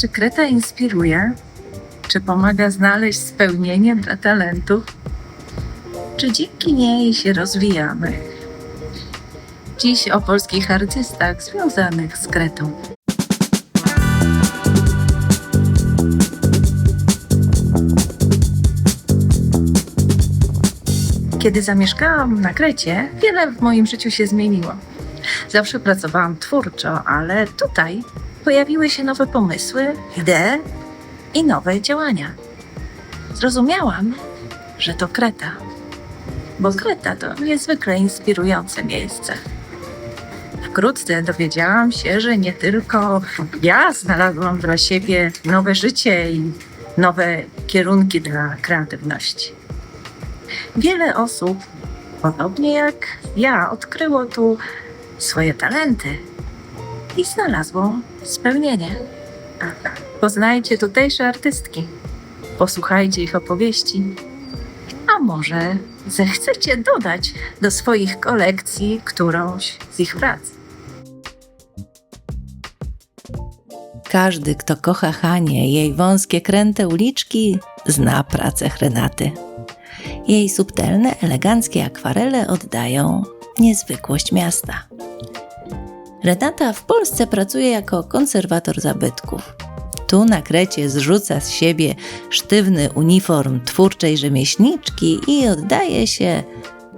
Czy Kreta inspiruje? Czy pomaga znaleźć spełnienie dla talentów? Czy dzięki niej się rozwijamy? Dziś o polskich artystach związanych z Kretą. Kiedy zamieszkałam na Krecie, wiele w moim życiu się zmieniło. Zawsze pracowałam twórczo, ale tutaj pojawiły się nowe pomysły, idee i nowe działania. Zrozumiałam, że to Kreta, bo Kreta to niezwykle inspirujące miejsce. Wkrótce dowiedziałam się, że nie tylko ja znalazłam dla siebie nowe życie i nowe kierunki dla kreatywności. Wiele osób, podobnie jak ja, odkryło tu swoje talenty i znalazło spełnienie. Poznajcie tutejsze artystki, posłuchajcie ich opowieści, a może zechcecie dodać do swoich kolekcji którąś z ich prac. Każdy, kto kocha Hanię i jej wąskie, kręte uliczki, zna pracę Renaty. Jej subtelne, eleganckie akwarele oddają niezwykłość miasta. Renata w Polsce pracuje jako konserwator zabytków. Tu na Krecie zrzuca z siebie sztywny uniform twórczej rzemieślniczki i oddaje się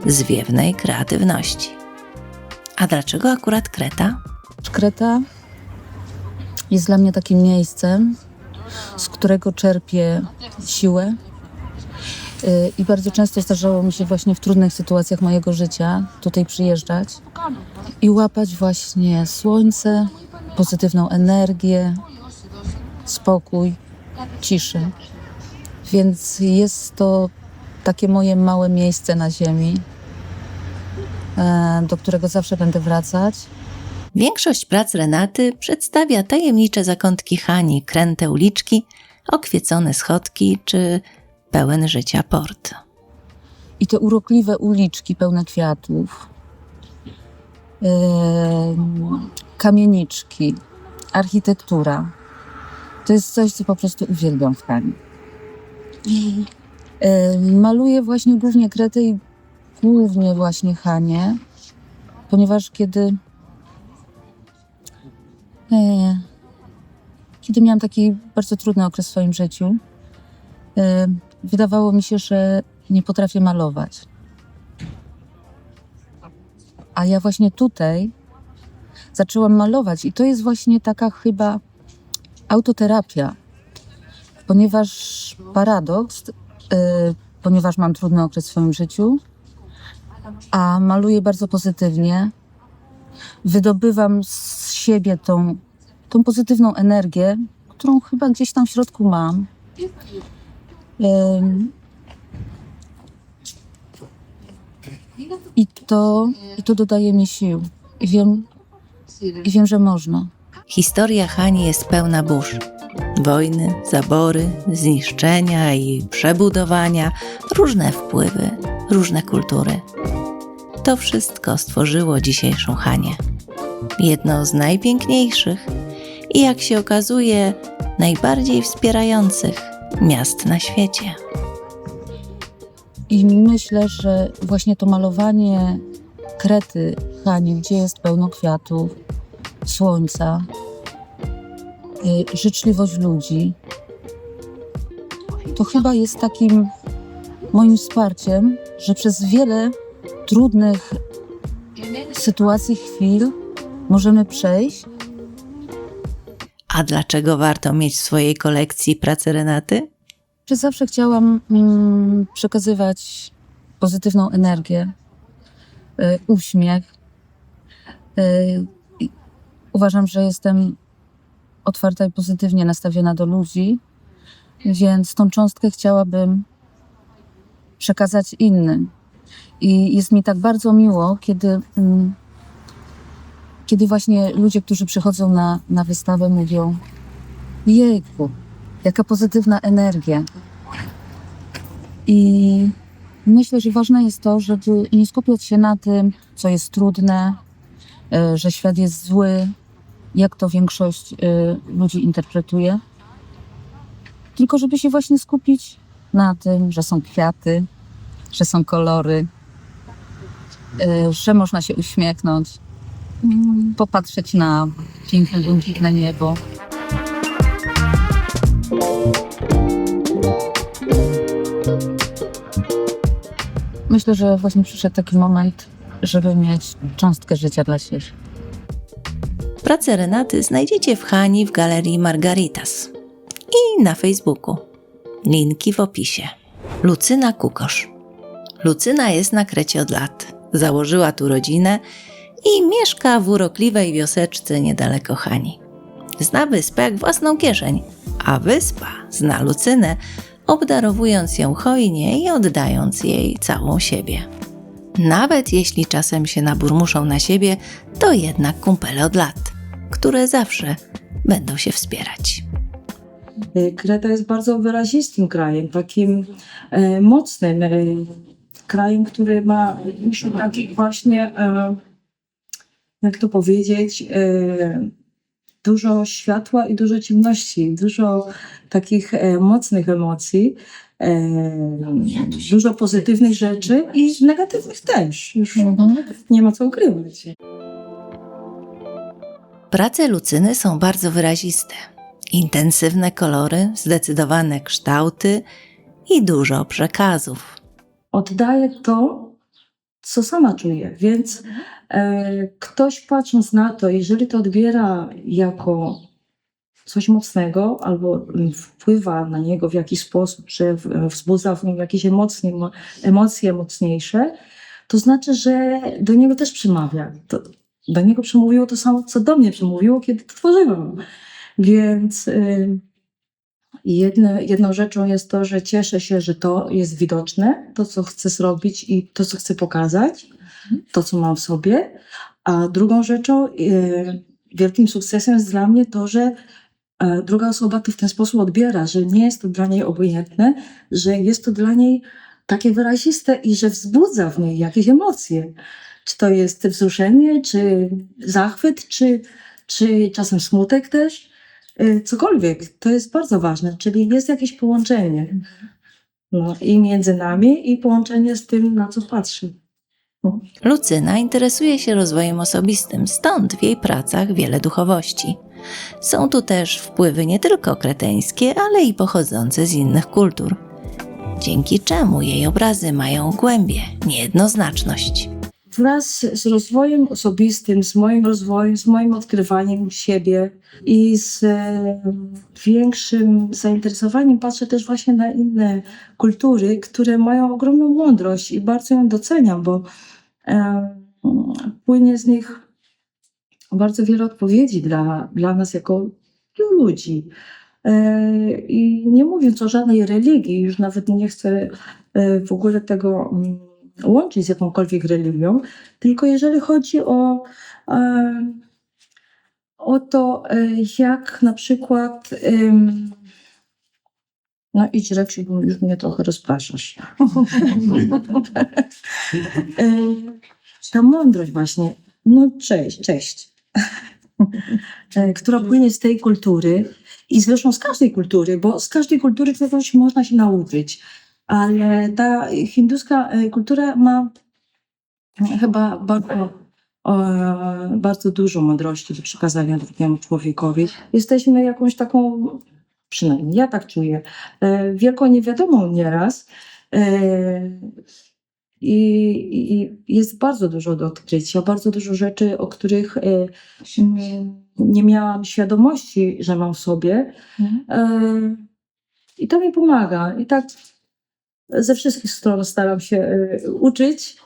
zwiewnej kreatywności. A dlaczego akurat Kreta? Kreta jest dla mnie takim miejscem, z którego czerpię siłę. Y, I bardzo często zdarzało mi się właśnie w trudnych sytuacjach mojego życia tutaj przyjeżdżać i łapać właśnie słońce, pozytywną energię, spokój, ciszy. Więc jest to takie moje małe miejsce na ziemi, e, do którego zawsze będę wracać. Większość prac Renaty przedstawia tajemnicze zakątki Hani, kręte uliczki, okwiecone schodki czy pełen życia port. I te urokliwe uliczki pełne kwiatów, em, kamieniczki, architektura. To jest coś, co po prostu uwielbiam w Hani. Em, Maluję właśnie głównie Kretę i głównie właśnie Hanię, ponieważ kiedy e, kiedy miałam taki bardzo trudny okres w swoim życiu, wydawało mi się, że nie potrafię malować. A ja właśnie tutaj zaczęłam malować, i to jest właśnie taka chyba autoterapia, ponieważ paradoks, y, ponieważ mam trudny okres w swoim życiu, a maluję bardzo pozytywnie, wydobywam z siebie tą, tą pozytywną energię, którą chyba gdzieś tam w środku mam. I to, I to dodaje mi sił. I wiem, I wiem, że można. Historia Hani jest pełna burz. Wojny, zabory, zniszczenia i przebudowania, różne wpływy, różne kultury. To wszystko stworzyło dzisiejszą Hanię. Jedno z najpiękniejszych i jak się okazuje, najbardziej wspierających miast na świecie. I myślę, że właśnie to malowanie krety Hani, gdzie jest pełno kwiatów, słońca, y, życzliwość ludzi, to chyba jest takim moim wsparciem, że przez wiele trudnych sytuacji, chwil możemy przejść A dlaczego warto mieć w swojej kolekcji prace Renaty? że zawsze chciałam mm, przekazywać pozytywną energię, y, uśmiech. Y, uważam, że jestem otwarta i pozytywnie nastawiona do ludzi, więc tą cząstkę chciałabym przekazać innym. I jest mi tak bardzo miło, kiedy, mm, kiedy właśnie ludzie, którzy przychodzą na, na wystawę, mówią: Jejku, jaka pozytywna energia. I myślę, że ważne jest to, żeby nie skupiać się na tym, co jest trudne, y, że świat jest zły, jak to większość y, ludzi interpretuje, tylko żeby się właśnie skupić na tym, że są kwiaty, że są kolory, y, że można się uśmiechnąć, popatrzeć na piękne, błękitne niebo. Myślę, że właśnie przyszedł taki moment, żeby mieć cząstkę życia dla siebie. Pracę Renaty znajdziecie w Hani w galerii Margaritas i na Facebooku. Linki w opisie. Lucyna Kukosz. Lucyna jest na Krecie od lat. Założyła tu rodzinę i mieszka w urokliwej wioseczce niedaleko Hani. Zna wyspę jak własną kieszeń, a wyspa zna Lucynę, obdarowując ją hojnie i oddając jej całą siebie. Nawet jeśli czasem się naburmuszą na siebie, to jednak kumpele od lat, które zawsze będą się wspierać. Y, Kreta jest bardzo wyrazistym krajem, takim e, mocnym e, krajem, który ma dużo takich właśnie, e, jak to powiedzieć, e, dużo światła i dużo ciemności, dużo takich e, mocnych emocji, e, dużo pozytywnych rzeczy i negatywnych też. Już nie ma co ukrywać. Prace Lucyny są bardzo wyraziste. Intensywne kolory, zdecydowane kształty i dużo przekazów. oddaję to, co sama czuję. Więc e, ktoś patrząc na to, jeżeli to odbiera jako coś mocnego albo wpływa na niego w jakiś sposób, czy wzbudza w nim jakieś emocje, mo- emocje mocniejsze, to znaczy, że do niego też przemawia. To, do niego przemówiło to samo, co do mnie przemówiło, kiedy to tworzyłam. Więc y, jedne, jedną rzeczą jest to, że cieszę się, że to jest widoczne, to co chcę zrobić i to co chcę pokazać, to co mam w sobie. A drugą rzeczą, y, wielkim sukcesem jest dla mnie to, że e, druga osoba to w ten sposób odbiera, że nie jest to dla niej obojętne, że jest to dla niej takie wyraziste i że wzbudza w niej jakieś emocje. Czy to jest wzruszenie, czy zachwyt, czy, czy czasem smutek też. Y, Cokolwiek, to jest bardzo ważne, czyli jest jakieś połączenie. No, I między nami, i połączenie z tym, na co patrzy. Lucyna interesuje się rozwojem osobistym, stąd w jej pracach wiele duchowości. Są tu też wpływy nie tylko kreteńskie, ale i pochodzące z innych kultur, dzięki czemu jej obrazy mają głębię, niejednoznaczność. Wraz z rozwojem osobistym, z moim rozwojem, z moim odkrywaniem siebie i z e, większym zainteresowaniem patrzę też właśnie na inne kultury, które mają ogromną mądrość i bardzo ją doceniam, bo e, płynie z nich bardzo wiele odpowiedzi dla, dla nas jako ludzi. E, I nie mówiąc o żadnej religii, już nawet nie chcę w ogóle tego mm, łączyć z jakąkolwiek religią, tylko jeżeli chodzi o, e, o to, e, jak na przykład. No idź Reksiu, bo już mnie trochę rozpraszasz. E, Ta mądrość właśnie, no cześć, cześć, która płynie z tej kultury i zresztą z każdej kultury, bo z każdej kultury czegoś można się nauczyć. Ale ta hinduska e, kultura ma chyba bardzo, e, bardzo dużo mądrości do przekazania drugiemu człowiekowi. Jesteśmy jakąś taką, przynajmniej ja tak czuję, e, wielką niewiadomą nieraz. E, I, I jest bardzo dużo do odkrycia, bardzo dużo rzeczy, o których e, nie miałam świadomości, że mam w sobie. E, I to mi pomaga. I tak ze wszystkich stron staram się e, uczyć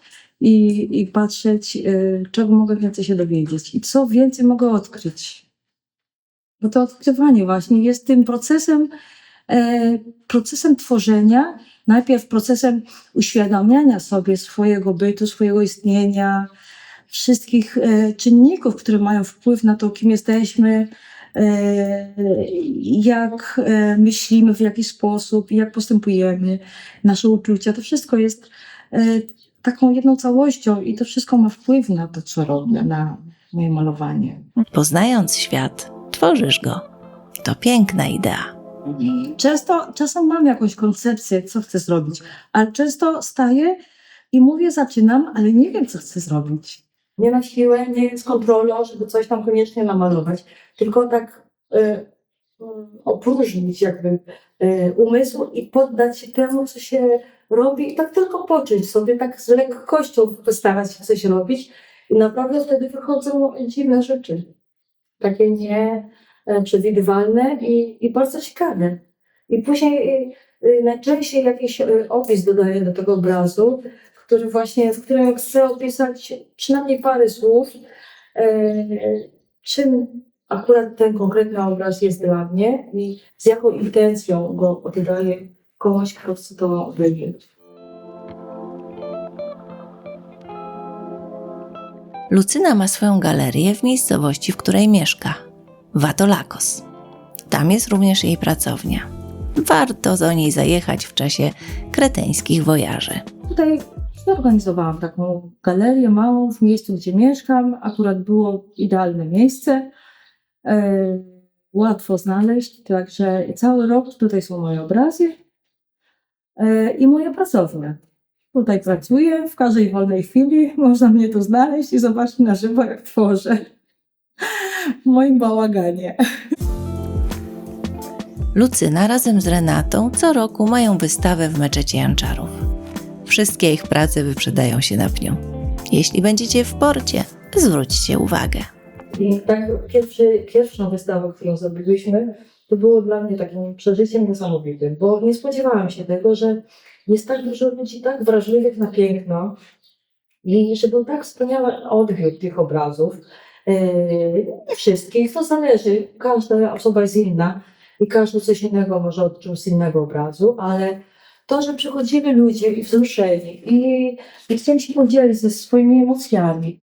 i, i patrzeć, e, czego mogę więcej się dowiedzieć i co więcej mogę odkryć. Bo to odkrywanie właśnie jest tym procesem, e, procesem tworzenia, najpierw procesem uświadamiania sobie swojego bytu, swojego istnienia, wszystkich e, czynników, które mają wpływ na to, kim jesteśmy, jak e, myślimy, w jaki sposób, jak postępujemy, nasze uczucia. To wszystko jest e, taką jedną całością i to wszystko ma wpływ na to, co robię, na moje malowanie. Poznając świat, tworzysz go. To piękna idea. Często, czasem mam jakąś koncepcję, co chcę zrobić, ale często staję i mówię, zaczynam, ale nie wiem, co chcę zrobić. Nie na siłę, nie z kontrolą, żeby coś tam koniecznie namalować, tylko tak y, opróżnić jakby y, umysł i poddać się temu, co się robi i tak tylko poczuć sobie, tak z lekkością postarać się coś robić i naprawdę wtedy wychodzą dziwne rzeczy. Takie nieprzewidywalne i, i bardzo ciekawe. I później y, najczęściej jakiś opis dodaję do tego obrazu, który właśnie, w którym chcę opisać przynajmniej parę słów, y, czym akurat ten konkretny obraz jest dla mnie i z jaką intencją go oddaję komuś, kto chce to wyjąć. Lucyna ma swoją galerię w miejscowości, w której mieszka Watolakos. Tam jest również jej pracownia. Warto do niej zajechać w czasie kreteńskich wojaży. Tutaj zorganizowałam taką galerię małą w miejscu, gdzie mieszkam. Akurat było idealne miejsce. E, łatwo znaleźć, także cały rok tutaj są moje obrazy e, i moja pracownia. Tutaj pracuję, w każdej wolnej chwili można mnie tu znaleźć i zobaczyć na żywo, jak tworzę w moim bałaganie. Lucyna razem z Renatą co roku mają wystawę w meczecie Janczarów. Wszystkie ich prace wyprzedają się na pniu. Jeśli będziecie w porcie, zwróćcie uwagę. I tak pierwszy, pierwszą wystawę, którą zrobiliśmy, to było dla mnie takim przeżyciem niesamowitym, bo nie spodziewałam się tego, że jest tak dużo ludzi tak wrażliwych na piękno i że był tak wspaniały odbiór tych obrazów. Yy, Nie wszystkich, to zależy, każda osoba jest inna i każdy coś innego może odczuć z innego obrazu, ale to, że przychodzili ludzie i wzruszeni i, i chcieli się podzielić ze swoimi emocjami,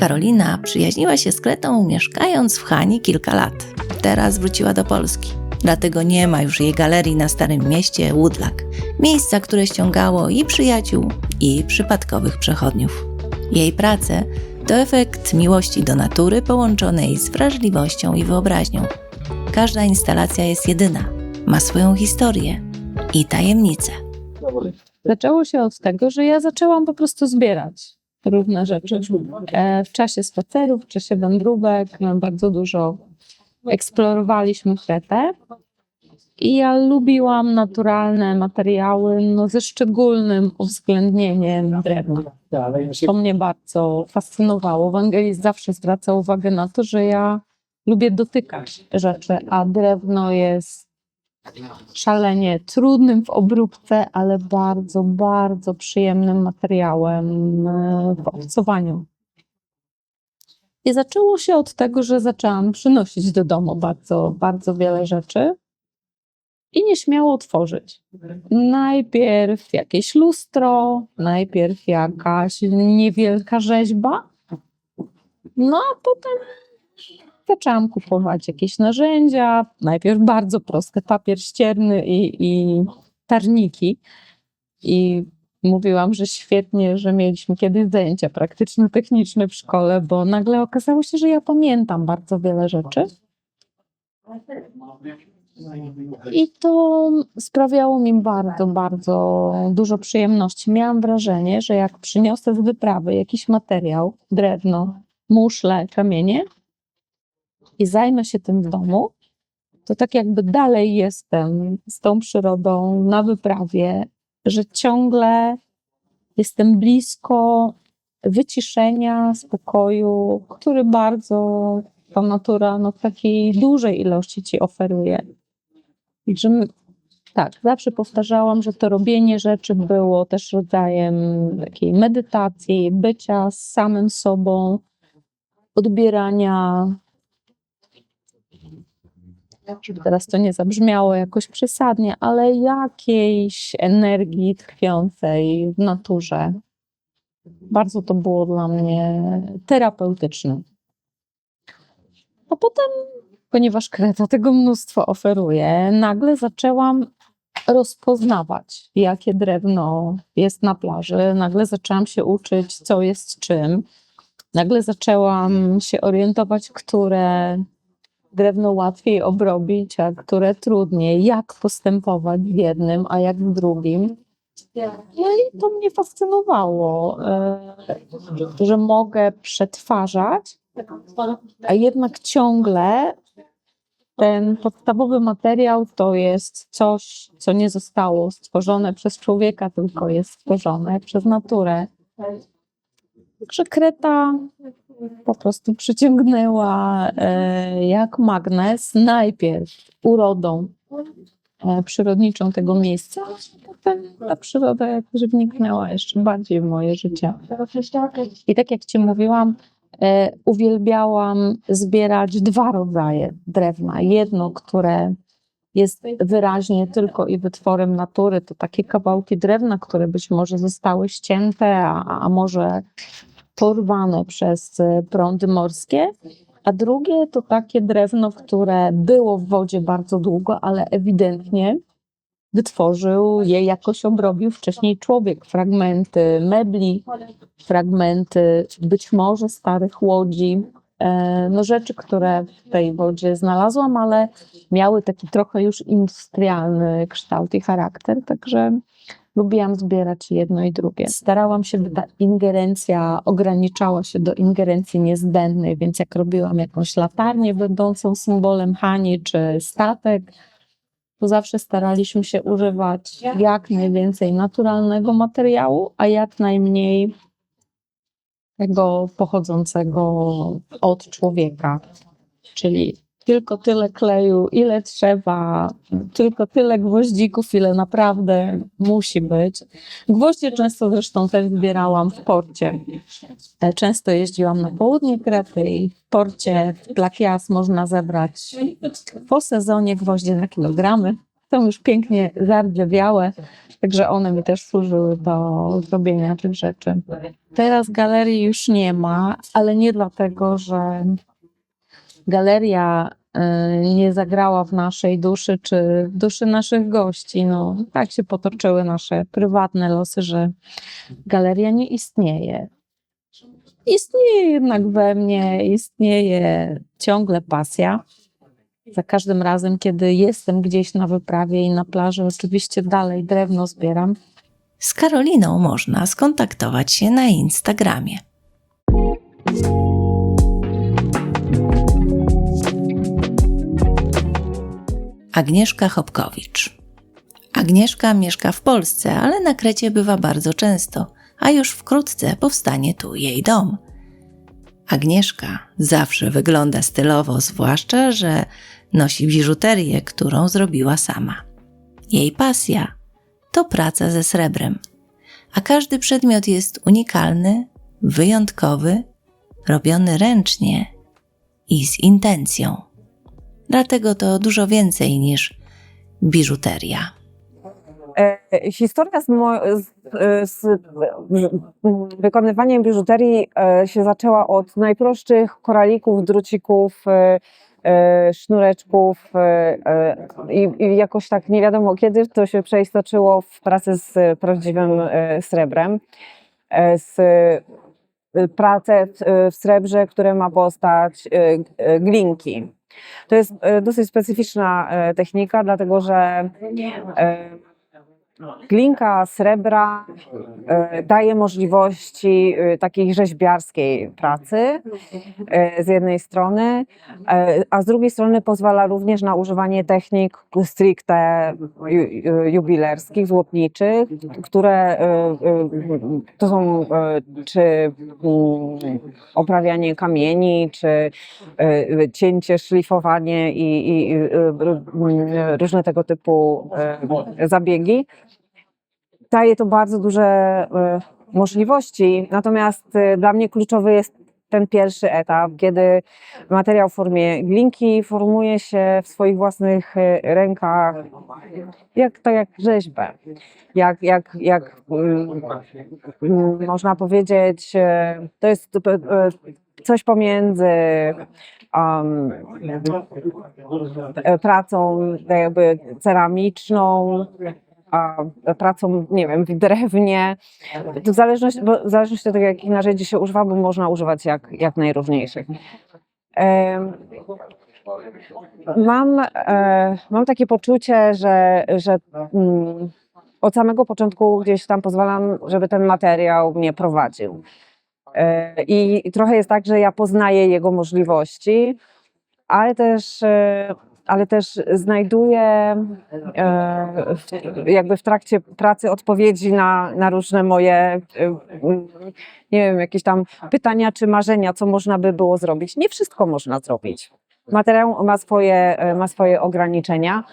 Karolina przyjaźniła się z Kretą mieszkając w Hani kilka lat. Teraz wróciła do Polski. Dlatego nie ma już jej galerii na Starym Mieście Woodlack. Miejsca, które ściągało i przyjaciół, i przypadkowych przechodniów. Jej prace to efekt miłości do natury połączonej z wrażliwością i wyobraźnią. Każda instalacja jest jedyna, ma swoją historię i tajemnicę. Zaczęło się od tego, że ja zaczęłam po prostu zbierać różne rzeczy. E, W czasie spacerów, w czasie wędrówek no, bardzo dużo eksplorowaliśmy Kretę. I ja lubiłam naturalne materiały, no, ze szczególnym uwzględnieniem drewna. To mnie bardzo fascynowało. Ewangelist zawsze zwraca uwagę na to, że ja lubię dotykać rzeczy, a drewno jest szalenie trudnym w obróbce, ale bardzo, bardzo przyjemnym materiałem e, w obcowaniu. I zaczęło się od tego, że zaczęłam przynosić do domu bardzo, bardzo wiele rzeczy i nieśmiało tworzyć. Najpierw jakieś lustro, najpierw jakaś niewielka rzeźba, no a potem zaczęłam kupować jakieś narzędzia, najpierw bardzo proste, papier ścierny i, i tarniki. I mówiłam, że świetnie, że mieliśmy kiedyś zajęcia praktyczno-techniczne w szkole, bo nagle okazało się, że ja pamiętam bardzo wiele rzeczy. I to sprawiało mi bardzo, bardzo dużo przyjemności. Miałam wrażenie, że jak przyniosę z wyprawy jakiś materiał, drewno, muszle, kamienie i zajmę się tym w domu, to tak jakby dalej jestem z tą przyrodą na wyprawie, że ciągle jestem blisko wyciszenia, spokoju, który bardzo ta natura no, w takiej dużej ilości ci oferuje. I że tak, zawsze powtarzałam, że to robienie rzeczy było też rodzajem takiej medytacji, bycia z samym sobą, odbierania. Żeby teraz to nie zabrzmiało jakoś przesadnie, ale jakiejś energii tkwiącej w naturze. Bardzo to było dla mnie terapeutyczne. A potem ponieważ Kreta tego mnóstwo oferuje, nagle zaczęłam rozpoznawać, jakie drewno jest na plaży. Nagle zaczęłam się uczyć, co jest czym. nagle zaczęłam się orientować, które drewno łatwiej obrobić, a które trudniej, jak postępować w jednym, a jak w drugim. No i to mnie fascynowało, e, że mogę przetwarzać, a jednak ciągle ten podstawowy materiał to jest coś, co nie zostało stworzone przez człowieka, tylko jest stworzone przez naturę. Także Kreta po prostu przyciągnęła e, jak magnes najpierw urodą e, przyrodniczą tego miejsca, a potem ta przyroda jakoś wniknęła jeszcze bardziej w moje życie. I tak jak Ci mówiłam, uwielbiałam zbierać dwa rodzaje drewna. Jedno, które jest wyraźnie tylko i wytworem natury, to takie kawałki drewna, które być może zostały ścięte, a, a może porwane przez e, prądy morskie. A drugie to takie drewno, które było w wodzie bardzo długo, ale ewidentnie wytworzył je, jakoś obrobił wcześniej człowiek. Fragmenty mebli, fragmenty być może starych łodzi, e, no rzeczy, które w tej wodzie znalazłam, ale miały taki trochę już industrialny kształt i charakter, także lubiłam zbierać jedno i drugie. Starałam się, by ta ingerencja ograniczała się do ingerencji niezbędnej, więc jak robiłam jakąś latarnię będącą symbolem Hani czy statek, to zawsze staraliśmy się używać jak najwięcej naturalnego materiału, a jak najmniej tego pochodzącego od człowieka. Czyli tylko tyle kleju, ile trzeba, tylko tyle gwoździków, ile naprawdę musi być. Gwoździe często zresztą też zbierałam w porcie. E, Często jeździłam na południe Krety i w porcie w Tlakias można zebrać po sezonie gwoździe na kilogramy. Są już pięknie zardzewiałe, także one mi też służyły do zrobienia tych rzeczy. Teraz galerii już nie ma, ale nie dlatego, że galeria nie zagrała w naszej duszy, czy w duszy naszych gości. No, tak się potoczyły nasze prywatne losy, że galeria nie istnieje. Istnieje jednak we mnie, istnieje ciągle pasja. Za każdym razem, kiedy jestem gdzieś na wyprawie i na plaży, oczywiście dalej drewno zbieram. Z Karoliną można skontaktować się na Instagramie. Agnieszka Hopkowicz. Agnieszka mieszka w Polsce, ale na Krecie bywa bardzo często, a już wkrótce powstanie tu jej dom. Agnieszka zawsze wygląda stylowo, zwłaszcza, że nosi biżuterię, którą zrobiła sama. Jej pasja to praca ze srebrem, a każdy przedmiot jest unikalny, wyjątkowy, robiony ręcznie i z intencją. Dlatego to dużo więcej niż biżuteria. E, Historia z, mo- z, e, z wykonywaniem biżuterii e, się zaczęła od najprostszych koralików, drucików, sznureczków i, i jakoś tak nie wiadomo kiedy to się przeistoczyło w pracę z prawdziwym srebrem. Z pracę w, srebrze, które ma postać glinki. To jest e, dosyć specyficzna e, technika, dlatego że e, Glinka srebra e, daje możliwości e, takiej rzeźbiarskiej pracy e, z jednej strony, a z drugiej strony pozwala również na używanie technik stricte ju- ju- jubilerskich, złotniczych, które to są czy mm, oprawianie kamieni, czy cięcie, szlifowanie i, i, różne tego typu zabiegi daje to bardzo duże e, możliwości, natomiast e, dla mnie kluczowy jest ten pierwszy etap, kiedy materiał w formie glinki formuje się w swoich własnych e, rękach, jak, tak jak rzeźbę. Jak, jak, jak mm, można powiedzieć, to jest coś pomiędzy um, pracą jakby ceramiczną, pracą, nie wiem, w drewnie. To w zależności, bo w zależności od tego, jakich narzędzi się używa, bo można używać jak, jak najróżniejszych. Mam, e, mam takie poczucie, że, że mm, od samego początku gdzieś tam pozwalam, żeby ten materiał mnie prowadził. E, I i trochę jest tak, że ja poznaję jego możliwości, ale też, e, ale też znajduję e, jakby w trakcie pracy odpowiedzi na, na różne moje, e, nie wiem, jakieś tam pytania czy marzenia, co można by było zrobić. Nie wszystko można zrobić. Materiał ma swoje, e, ma swoje ograniczenia,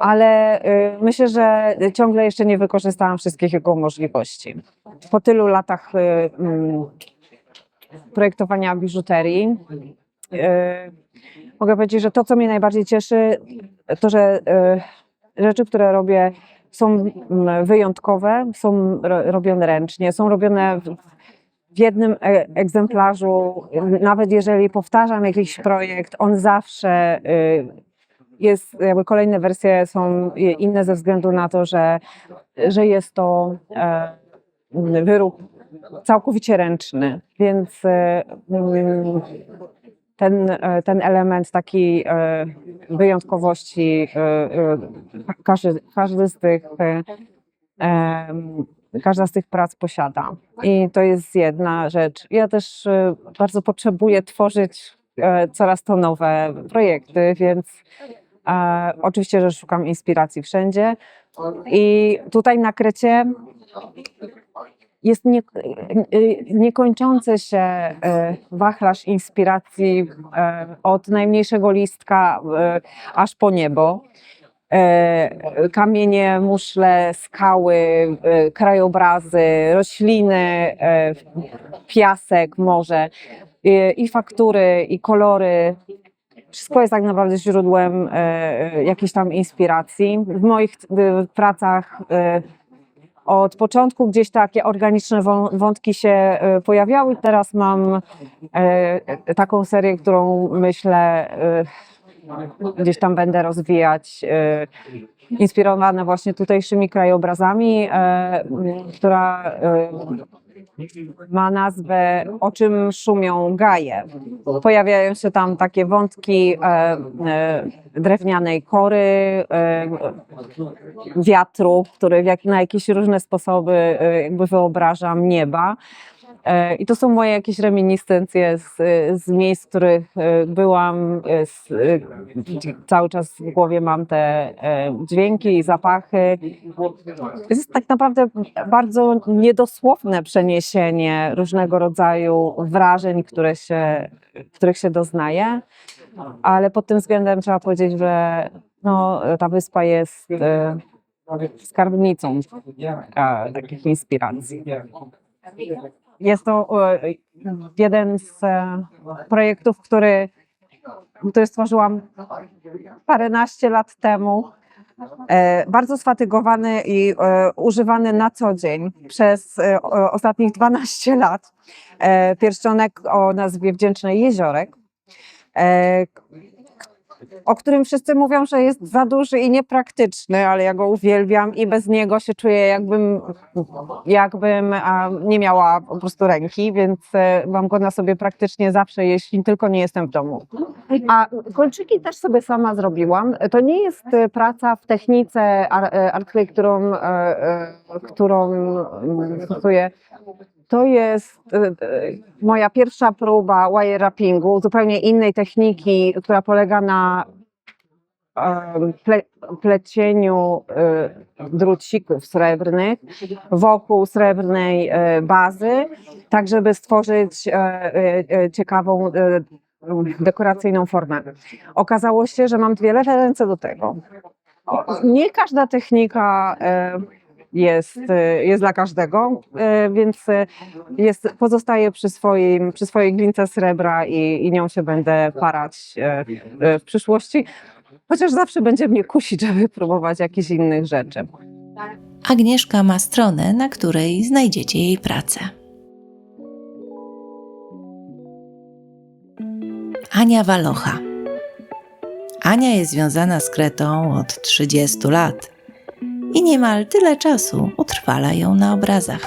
ale myślę, że ciągle jeszcze nie wykorzystałam wszystkich jego możliwości. Po tylu latach projektowania biżuterii, mogę powiedzieć, że to, co mnie najbardziej cieszy, to, że e, rzeczy, które robię, są mm, wyjątkowe, są ro- robione ręcznie, są robione w, jednym e- egzemplarzu. Nawet jeżeli powtarzam jakiś projekt, on zawsze y, jest, jakby kolejne wersje są inne ze względu na to, że, że jest to e, wyrób całkowicie ręczny, więc e, mm, ten, e, ten element takiej e, wyjątkowości, e, każdy, każdy z tych, każda z tych prac posiada. I to jest jedna rzecz. Ja też bardzo potrzebuję tworzyć coraz to nowe projekty, więc oczywiście, że szukam inspiracji wszędzie. I tutaj na Krecie jest nie, y, niekończący się e, wachlarz inspiracji e, od najmniejszego listka e, aż po niebo. E, Kamienie, muszle, skały, e, krajobrazy, rośliny, e, piasek, morze e, i faktury, i kolory. Wszystko jest tak naprawdę źródłem e, jakiejś tam inspiracji. W moich e, pracach e, od początku gdzieś takie organiczne wą- wątki się e, pojawiały. Teraz mam e, taką serię, którą myślę e, gdzieś tam będę rozwijać, inspirowana właśnie tutejszymi krajobrazami, która ma nazwę O czym szumią gaje. Pojawiają się tam takie wątki e, e, drewnianej kory, e, wiatru, który jak, na jakieś różne sposoby e, jakby wyobrażam nieba. E, I to są moje jakieś reminiscencje z, z miejsc, w których e, byłam. e, Z, cały czas w głowie mam te dźwięki i zapachy. To jest tak naprawdę bardzo niedosłowne przeniesienie różnego rodzaju wrażeń, które się, których się doznaje, ale pod tym względem trzeba powiedzieć, że no, ta wyspa jest skarbnicą takich inspiracji. Jest to e, jeden z e, projektów, który, który stworzyłam paręnaście lat temu. E, Bardzo sfatygowany i używany na co dzień przez ostatnich 12 lat. Pierścionek o nazwie Wdzięczny Jeziorek, o którym wszyscy mówią, że jest za duży i niepraktyczny, ale ja go uwielbiam i bez niego się czuję jakbym, jakbym nie miała po prostu ręki, więc e, mam go na sobie praktycznie zawsze, jeśli tylko nie jestem w domu. A kolczyki też sobie sama zrobiłam. To nie jest e, praca w technice e, Artclay, którą, którą mm, stosuję. To jest e, e, moja pierwsza próba wire wrappingu, zupełnie innej techniki, która polega na ple, plecieniu e, drucików srebrnych wokół srebrnej bazy, tak żeby stworzyć ciekawą dekoracyjną formę. Okazało się, że mam dwie lewe ręce do tego. Nie każda technika jest, e, jest dla każdego, e, więc e, jest, pozostaję przy, swoim, przy swojej glince srebra i, i nią się będę parać w przyszłości. Chociaż zawsze będzie mnie kusić, żeby próbować jakichś innych rzeczy. Agnieszka ma stronę, na której znajdziecie jej pracę. Ania Walocha. Ania jest związana z Kretą od 30 lat i niemal tyle czasu utrwala ją na obrazach.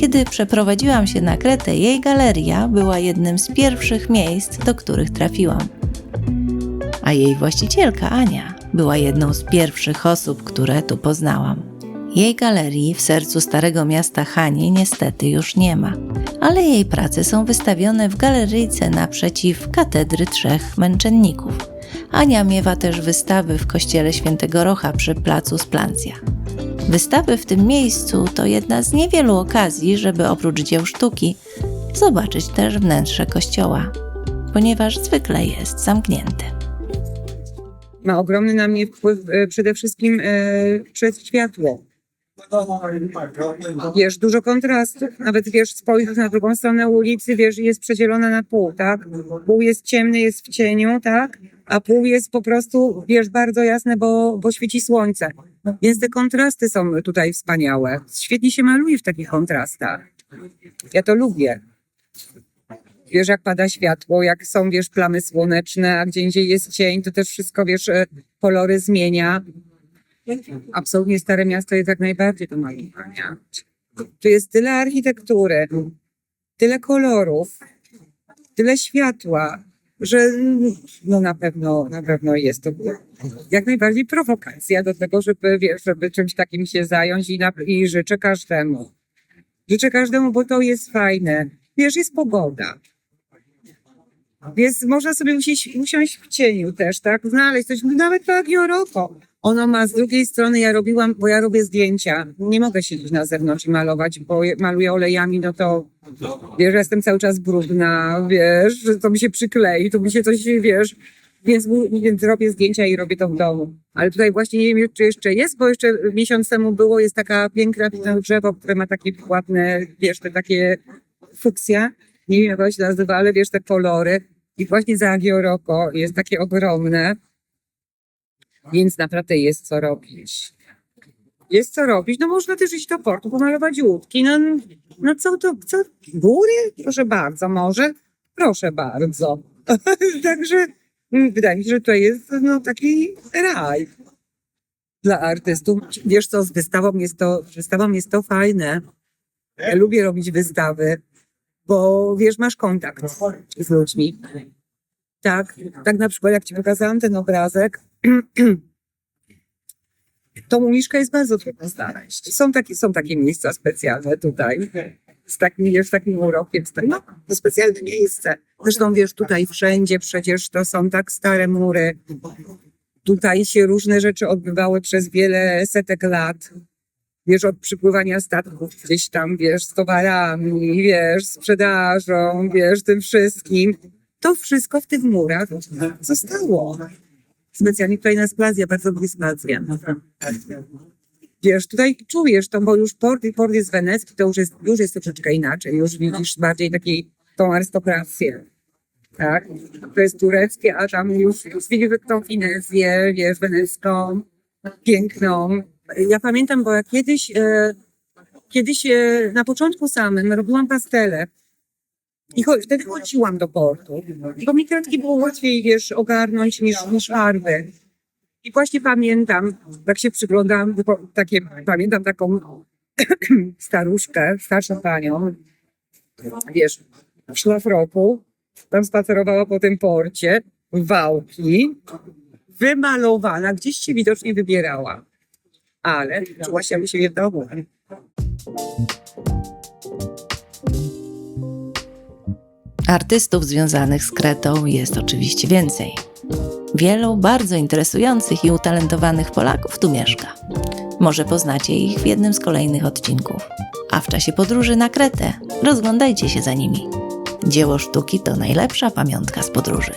Kiedy przeprowadziłam się na Kretę, jej galeria była jednym z pierwszych miejsc, do których trafiłam. A jej właścicielka Ania była jedną z pierwszych osób, które tu poznałam. Jej galerii w sercu starego miasta Hani niestety już nie ma, ale jej prace są wystawione w galeryjce naprzeciw Katedry Trzech Męczenników. Ania miewa też wystawy w kościele Świętego Rocha przy placu Splancja. Wystawy w tym miejscu to jedna z niewielu okazji, żeby oprócz dzieł sztuki zobaczyć też wnętrze kościoła, ponieważ zwykle jest zamknięty. ma ogromny na mnie wpływ e, przede wszystkim e, przez światło. Wiesz, dużo kontrastów, nawet wiesz, spojrzysz na drugą stronę ulicy, wiesz, jest przedzielona na pół, tak? Pół jest ciemny, jest w cieniu, tak? A pół jest po prostu, wiesz, bardzo jasne, bo, bo świeci słońce. Więc te kontrasty są tutaj wspaniałe. Świetnie się maluje w takich kontrastach. Ja to lubię. Wiesz, jak pada światło, jak są, wiesz, plamy słoneczne, a gdzie indziej jest cień, to też wszystko, wiesz, e, kolory zmienia. Absolutnie Stare Miasto jest jak najbardziej do malowania. Tu jest tyle architektury, tyle kolorów, tyle światła, że no na pewno, na pewno jest to jak najbardziej prowokacja do tego, żeby, wiesz, żeby czymś takim się zająć i, na, i życzę każdemu. Życzę każdemu, bo to jest fajne. Wiesz, jest pogoda. Więc można sobie usiąść, usiąść w cieniu też, tak? Znaleźć coś, nawet to Agioroko. Ono ma z drugiej strony, ja robiłam, bo ja robię zdjęcia. Nie mogę siedzieć na zewnątrz i malować, bo maluję olejami, no to wiesz, jestem cały czas brudna, wiesz, to mi się przyklei, to mi się coś, wiesz, więc, więc robię zdjęcia i robię to w domu. Ale tutaj właśnie nie wiem, czy jeszcze jest, bo jeszcze miesiąc temu było, jest taka piękna drzewo, które ma takie ładne, wiesz, te takie fuksja. Nie wiem, jak ono się nazywa, ale wiesz, te kolory. I właśnie za Agioroko jest takie ogromne. Więc naprawdę jest co robić. Jest co robić. No można też iść do portu, pomalować łódki. No, no co to, co? Góry? Proszę bardzo, może? Proszę bardzo. Także mm, wydaje mi się, że to jest no, taki raj dla artystów. Wiesz co, z wystawą jest to, wystawą jest to fajne. Ja lubię robić wystawy, bo wiesz, masz kontakt z ludźmi. Tak, tak na przykład jak ci pokazałam ten obrazek, to mumiszka jest bardzo trudno znaleźć. Są takie, są takie miejsca specjalne tutaj, z takim, wiesz, takim urokiem, z tak- no, to specjalne miejsce. Zresztą wiesz, tutaj wszędzie przecież to są tak stare mury. Tutaj się różne rzeczy odbywały przez wiele setek lat. Wiesz, od przypływania statków gdzieś tam, wiesz, z towarami, wiesz, sprzedażą, wiesz, tym wszystkim. To wszystko w tych murach zostało. Specjalnie tutaj na Splazja, bardzo Splazję. Wiesz, tutaj czujesz to, bo już port, port jest wenecki, to już jest, już jest troszeczkę inaczej. Już widzisz bardziej takiej tą arystokrację. Tak? To jest tureckie, a tam już, już widzisz tą Finezję, wiesz, wenecką, piękną. Ja pamiętam, bo ja kiedyś, e, kiedyś e, na początku samym robiłam pastele. I cho- wtedy chodziłam do portu. Bo mi kratki było łatwiej, wiesz, ogarnąć niż, niż farby. I właśnie pamiętam, jak się przyglądam, takie, pamiętam taką staruszkę, starszą panią, wiesz, w szlafroku, tam spacerowała po tym porcie, wałki, wymalowana, gdzieś się widocznie wybierała. Ale czuła się jakby siebie w domu. Artystów związanych z Kretą jest oczywiście więcej. Wielu bardzo interesujących i utalentowanych Polaków tu mieszka. Może poznacie ich w jednym z kolejnych odcinków. A w czasie podróży na Kretę rozglądajcie się za nimi. Dzieło sztuki to najlepsza pamiątka z podróży.